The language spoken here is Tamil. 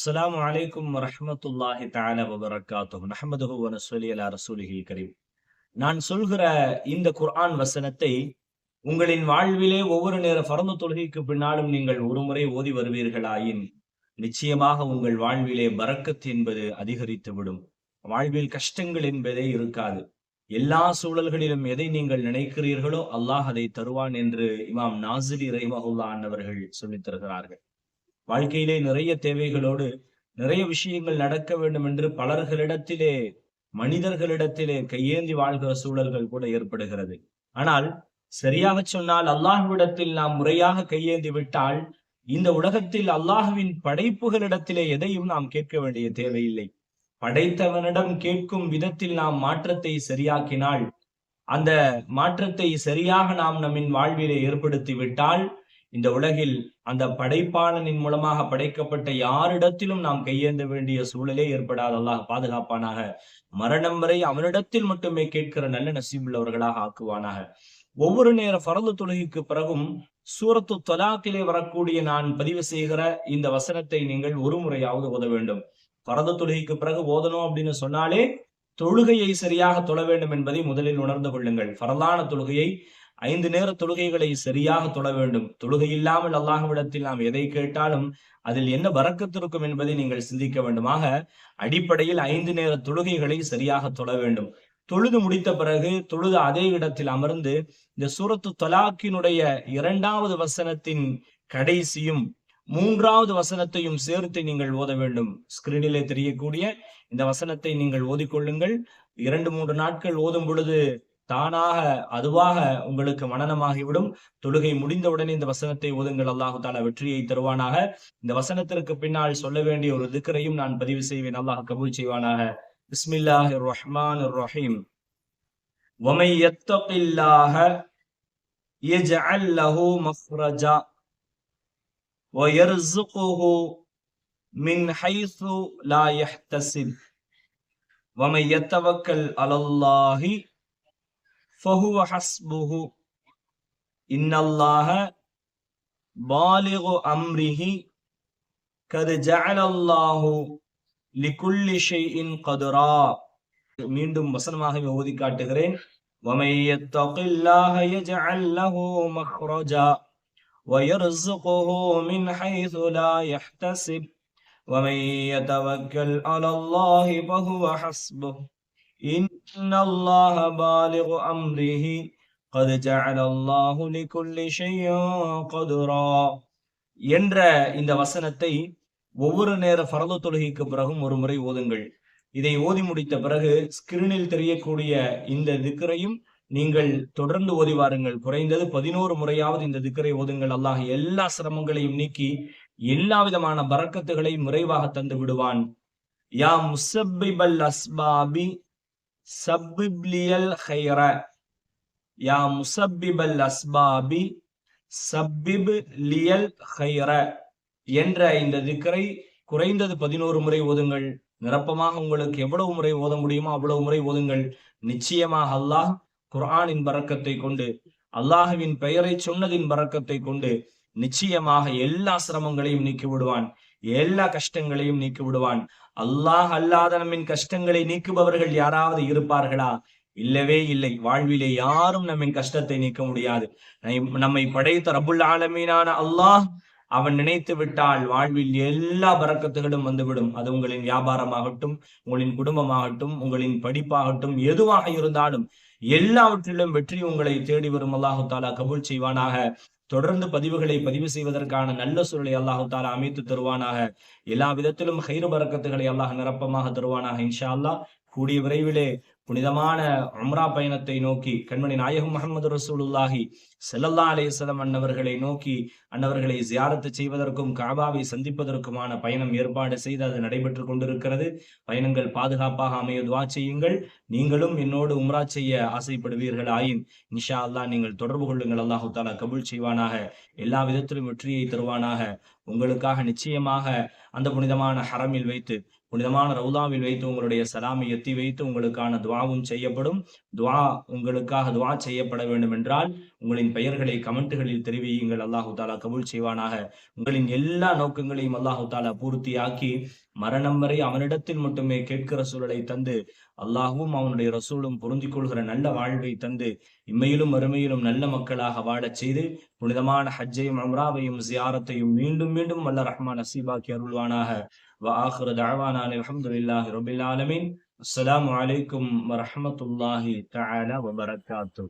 السلام عليكم ورحمة الله تعالى وبركاته نحمده ونصلي على رسوله الكريم நான் சொல்கிற இந்த குர்ஆன் வசனத்தை உங்களின் வாழ்விலே ஒவ்வொரு நேர பரந்த தொழுகைக்கு பின்னாலும் நீங்கள் ஒருமுறை ஓதி வருவீர்களாயின் நிச்சயமாக உங்கள் வாழ்விலே பரக்கத் என்பது அதிகரித்து விடும் வாழ்வில் கஷ்டங்கள் என்பதே இருக்காது எல்லா சூழல்களிலும் எதை நீங்கள் நினைக்கிறீர்களோ அல்லாஹ் அதை தருவான் என்று இமாம் நாசிலி ரஹிமஹுல்லா அவர்கள் சொல்லித் தருகிறார்கள் வாழ்க்கையிலே நிறைய தேவைகளோடு நிறைய விஷயங்கள் நடக்க வேண்டும் என்று பலர்களிடத்திலே மனிதர்களிடத்திலே கையேந்தி வாழ்கிற சூழல்கள் கூட ஏற்படுகிறது. ஆனால் சரியாக சொன்னால் அல்லாஹுவிடத்தில் நாம் முறையாக கையேந்தி விட்டால் இந்த உலகத்தில் அல்லாஹுவின் படைப்புகளிடத்திலே எதையும் நாம் கேட்க வேண்டிய தேவையில்லை. படைத்தவனிடம் கேட்கும் விதத்தில் நாம் மாற்றத்தை சரியாக்கினால் அந்த மாற்றத்தை சரியாக நாம் நம்மின் வாழ்விலே ஏற்படுத்தி விட்டால் இந்த உலகில் அந்த படைப்பாளனின் மூலமாக படைக்கப்பட்ட யாரிடத்திலும் நாம் கையேந்த வேண்டிய சூழலே ஏற்படாத அல்லாஹ் பாதுகாப்பானாக. மரணம் வரை அவனிடத்தில் மட்டுமே கேட்கிற நல்ல நசீபுள்ளவர்களாக ஆக்குவானாக. ஒவ்வொரு நேர பரந்து தொழுகைக்கு பிறகும் சூரத்து தொலாக்கிலே வரக்கூடிய நான் பதிவு செய்கிற இந்த வசனத்தை நீங்கள் ஒரு முறையாவது ஓத வேண்டும். பரத தொழுகைக்கு பிறகு ஓதணும் அப்படின்னு சொன்னாலே தொழுகையை சரியாக தொழ வேண்டும் என்பதை முதலில் உணர்ந்து கொள்ளுங்கள். பரலான தொழுகையை ஐந்து நேர தொழுகைகளை சரியாக தொழ வேண்டும். தொழுகை இல்லாமல் அல்லாஹ்விடத்தில் நாம் எதை கேட்டாலும் அதில் என்ன வரக்கத்திருக்கும் என்பதை நீங்கள் சிந்திக்க வேண்டுமாக. அடிப்படையில் ஐந்து நேர தொழுகைகளை சரியாக தொழ வேண்டும். தொழுது முடித்த பிறகு தொழுது அதே இடத்தில் அமர்ந்து இந்த சூரத்து தொலாக்கினுடைய இரண்டாவது வசனத்தின் கடைசியும் மூன்றாவது வசனத்தையும் சேர்த்து நீங்கள் ஓத வேண்டும். ஸ்கிரீனிலே தெரியக்கூடிய இந்த வசனத்தை நீங்கள் ஓதிக்கொள்ளுங்கள். இரண்டு மூன்று நாட்கள் ஓதும் பொழுது தானாக அதுவாக உங்களுக்கு மனநமாகிவிடும் தொழுகை முடிந்தவுடனே இந்த வசனத்தை ஓதுங்கள் அல்லாஹு தாலா வெற்றியை தருவானாக இந்த வசனத்திற்கு பின்னால் சொல்ல வேண்டிய ஒரு திக்கரையும் நான் பதிவு செய்வேன் அல்லாஹ் கபூல் செய்வானாக பிஸ்மில்லாஹி ரஹ்மான் ரஹீம் ومن يتق الله يجعل له مخرجا ويرزقه من حيث لا يحتسب ومن يتوكل على الله فهو حسبه إن الله بالغ أمره قد جعل الله لكل شيء قدرا மீண்டும் வசனமாக ஓதி காட்டுகிறேன் ومن يتق الله يجعل له مخرجا ويرزقه من حيث لا يحتسب ومن يتوكل على الله فهو حسبه إن الله بالغ أمره قد جعل الله لكل شيء قدرا என்ற இந்த வசனத்தை ஒவ்வொரு நேர பரத தொழுகைக்கு பிறகும் ஒரு முறை ஓதுங்கள் இதை ஓதி முடித்த பிறகு ஸ்கிரீனில் தெரியக்கூடிய இந்த திக்கரையும் நீங்கள் தொடர்ந்து ஓதி வாருங்கள் குறைந்தது பதினோரு முறையாவது இந்த திக்கரை ஓதுங்கள் அல்லாஹ் எல்லா சிரமங்களையும் நீக்கி எல்லா விதமான பறக்கத்துகளை முறைவாக தந்து விடுவான் யா முசப்பிபல் அஸ்பாபி சப்பிப்லியல் ஹைர யா முசப்பிபல் அஸ்பாபி சப்பிப் லியல் ஹைர என்ற இந்த திக்கரை குறைந்தது பதினோரு முறை ஓதுங்கள். நிரப்பமாக உங்களுக்கு எவ்வளவு முறை ஓத முடியுமோ அவ்வளவு முறை ஓதுங்கள். நிச்சயமாக அல்லாஹ் குர்ஆனின் பறக்கத்தை கொண்டு அல்லாஹுவின் பெயரை சொன்னதின் பறக்கத்தை கொண்டு நிச்சயமாக எல்லா சிரமங்களையும் நீக்கி விடுவான் எல்லா கஷ்டங்களையும் நீக்கி விடுவான் அல்லாஹ் அல்லாத நம்மின் கஷ்டங்களை நீக்குபவர்கள் யாராவது இருப்பார்களா? இல்லவே இல்லை. வாழ்விலே யாரும் நம்மின் கஷ்டத்தை நீக்க முடியாது. நம்மை படைத்த ரபுல் ஆலமீனான அல்லாஹ் அவன் நினைத்து விட்டால் வாழ்வில் எல்லா பறக்கத்துகளும் வந்துவிடும். அது உங்களின் வியாபாரமாகட்டும் உங்களின் குடும்பமாகட்டும் உங்களின் படிப்பாகட்டும் எதுவாக இருந்தாலும் எல்லாவற்றிலும் வெற்றி உங்களை தேடி வரும். அல்லாஹு தாலா கபூல் செய்வானாக. தொடர்ந்து பதிவுகளை பதிவு செய்வதற்கான நல்ல சூழலை அல்லாஹு தாலா அமைத்து தருவானாக. எல்லா விதத்திலும் ஹைரு பறக்கத்துகளை அல்லாஹ் நிரப்பமாக தருவானாக இன்ஷா அல்லாஹ். கூடிய விரைவிலே புனிதமான அம்ரா பயணத்தை நோக்கி கண்மணி நாயகம் முகமது ரசூலுல்லாஹி செல்லல்லா அலேசலம் அன்னவர்களை நோக்கி அன்னவர்களை ஜியாரத்து செய்வதற்கும் காபாவை சந்திப்பதற்குமான பயணம் ஏற்பாடு செய்து அது நடைபெற்று கொண்டிருக்கிறது. பயணங்கள் பாதுகாப்பாக அமைய துவா செய்யுங்கள். நீங்களும் என்னோடு உம்ரா செய்ய ஆசைப்படுவீர்கள். ஆயின் நிஷா அல்லா நீங்கள் தொடர்பு கொள்ளுங்கள். அல்லாஹு தாலா கபுல் செய்வானாக. எல்லா விதத்திலும் வெற்றியை தருவானாக. உங்களுக்காக நிச்சயமாக அந்த புனிதமான ஹரமில் வைத்து புனிதமான ரவுதாவில் வைத்து உங்களுடைய சலாமை எத்தி வைத்து உங்களுக்கான துவாவும் செய்யப்படும். துவா உங்களுக்காக துவா செய்யப்பட வேண்டும் என்றால் உங்களின் பெயர்களை கமெண்ட்டுகளில் தெரிவியுங்கள். அல்லாஹு தாலா கபூல் செய்வானாக. உங்களின் எல்லா நோக்கங்களையும் அல்லாஹு தாலா பூர்த்தியாக்கி மரணம் வரை அவனிடத்தில் மட்டுமே கேட்கிற சூழலை தந்து அல்லாஹும் அவனுடைய ரசூலும் பொருந்திக் கொள்கிற நல்ல வாழ்வை தந்து இம்மையிலும் மறுமையிலும் நல்ல மக்களாக வாழச் செய்து புனிதமான ஹஜ்ஜையும் அம்ராவையும் ஜியாரத்தையும் மீண்டும் மீண்டும் வல்ல ரஹ்மான் நசீபாக்கி அருள்வானாக وآخر دعوانا الحمد لله رب العالمين السلام عليكم ورحمة الله تعالى وبركاته